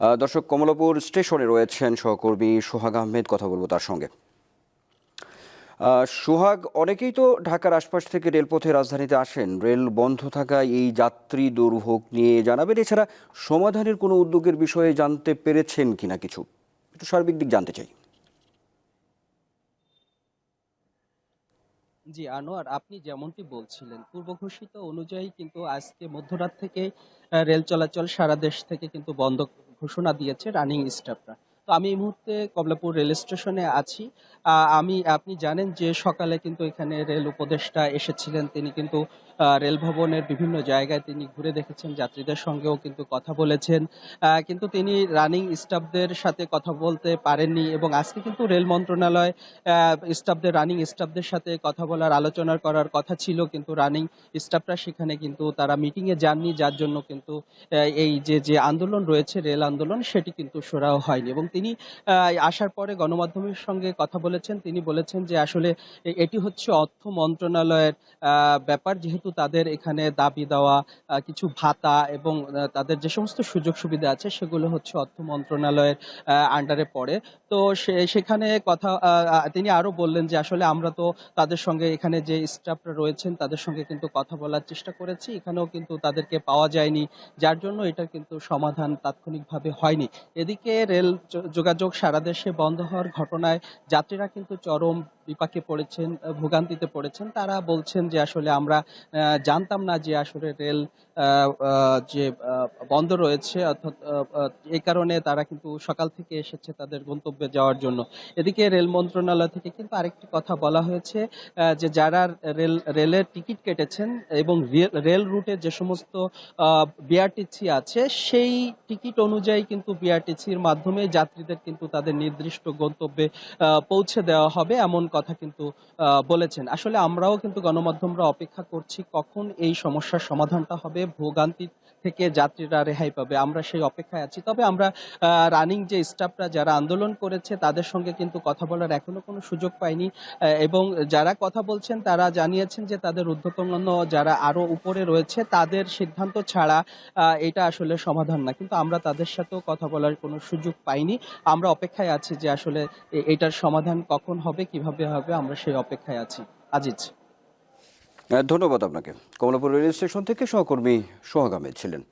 দর্শক, কমলাপুর স্টেশনে রয়েছেন সহকর্মী সোহাগ আহমেদ, কথা বলব তার সঙ্গে। সোহাগ, অনেকেই তো ঢাকার আশপাশ থেকে রেলপথে রাজধানীতে আসেন। রেল বন্ধ থাকায় এই যাত্রী দুর্ভোগ নিয়ে জানাবেন। এছাড়া সমাধানের কোনো উদ্যোগের বিষয়ে জানতে পেরেছেন কিনা কিছু? একটু সার্বিক দিক জানতে চাই। জি, আনোয়ার, আপনি যেমনটি বলছিলেন, পূর্ব ঘোষিত অনুযায়ী কিন্তু আজকে মধ্যরাত থেকে রেল চলাচল সারা দেশ থেকে কিন্তু বন্ধ ঘোষণা দিয়েছে রানিং স্টাফরা। তো আমি এই মুহূর্তে কমলাপুর রেল স্টেশনে আছি। আমি, আপনি জানেন যে সকালে কিন্তু এখানে রেল উপদেষ্টা এসেছিলেন। তিনি কিন্তু রেল ভবনের বিভিন্ন জায়গায় তিনি ঘুরে দেখেছেন, যাত্রীদের সঙ্গেও কিন্তু কথা বলেছেন। কিন্তু তিনি রানিং স্টাফদের সাথে কথা বলতে পারেননি এবং আজকে কিন্তু রেল মন্ত্রণালয় স্টাফদের, রানিং স্টাফদের সাথে কথা বলার, আলোচনা করার কথা ছিল। কিন্তু রানিং স্টাফরা সেখানে কিন্তু তারা মিটিংয়ে যাননি। যার জন্য কিন্তু এই যে যে আন্দোলন রয়েছে, রেল আন্দোলন, সেটি কিন্তু সরাও হয়নি এবং তিনি আহ, আসার পরে গণমাধ্যমের সঙ্গে কথা বলেছেন। তিনি বলেছেন যে আসলে এটি হচ্ছে অর্থ মন্ত্রণালয়ের ব্যাপার। যেহেতু তাদের এখানে দাবি দেওয়া কিছু ভাতা এবং তাদের যে সমস্ত সুযোগ সুবিধা আছে সেগুলো হচ্ছে অর্থ মন্ত্রণালয়ের আন্ডারে পড়ে। তো সেখানে কথা তিনি আরও বললেন যে আসলে আমরা তো তাদের সঙ্গে এখানে যে স্টাফরা রয়েছেন তাদের সঙ্গে কিন্তু কথা বলার চেষ্টা করেছি। এখানেও কিন্তু তাদেরকে পাওয়া যায়নি। যার জন্য এটা কিন্তু সমাধান তাৎক্ষণিকভাবে হয়নি। এদিকে রেল যোগাযোগ সারা দেশে বন্ধ হওয়ার ঘটনায় যাত্রীরা কিন্তু চরম বিপাকে পড়েছেন ভোগান্তিতে পড়েছেন, তারা বলছেন যে আসলে আমরা জানতাম না যে আসলে রেল যে বন্ধ রয়েছে, অর্থাৎ এই কারণে তারা কিন্তু সকাল থেকে এসেছে তাদের গন্তব্যে যাওয়ার জন্য। এদিকে রেল মন্ত্রণালয় থেকে কিন্তু আরেকটি কথা বলা হয়েছে যে যারা রেল, রেলের টিকিট কেটেছেন এবং রেল রুটে যে সমস্ত বিআরটিসি আছে, সেই টিকিট অনুযায়ী কিন্তু বিআরটিসির মাধ্যমে যাত্রীদের কিন্তু তাদের নির্দিষ্ট গন্তব্যে পৌঁছে দেওয়া হবে, এমন কথা কিন্তু আহ, বলেছেন। আসলে আমরাও কিন্তু গণমাধ্যমরা অপেক্ষা করছি কখন এই সমস্যার সমাধানটা হবে। ভোগান্তি থেকে যাত্রীরা রেহাই পাবে। আমরা সেই অপেক্ষায় আছি। তবে আমরা রানিং যে স্টাফরা যারা আন্দোলন করেছে, তাদের সঙ্গে কিন্তু কথা বলার এখনও কোনো সুযোগ পাইনি। এবং যারা কথা বলছেন, তারা জানিয়েছেন যে তাদের ঊর্ধ্বতন যারা আরও উপরে রয়েছে, তাদের সিদ্ধান্ত ছাড়া এটা আসলে সমাধান না। কিন্তু আমরা তাদের সাথেও কথা বলার কোনো সুযোগ পাইনি। আমরা অপেক্ষায় আছি যে আসলে এটার সমাধান কখন হবে, কীভাবে হবে, আমরা সেই অপেক্ষায় আছি। আজিজ। ধন্যবাদ আপনাকে। কমলাপুর রেল স্টেশন থেকে সহকর্মী সোহাগামে ছিলেন।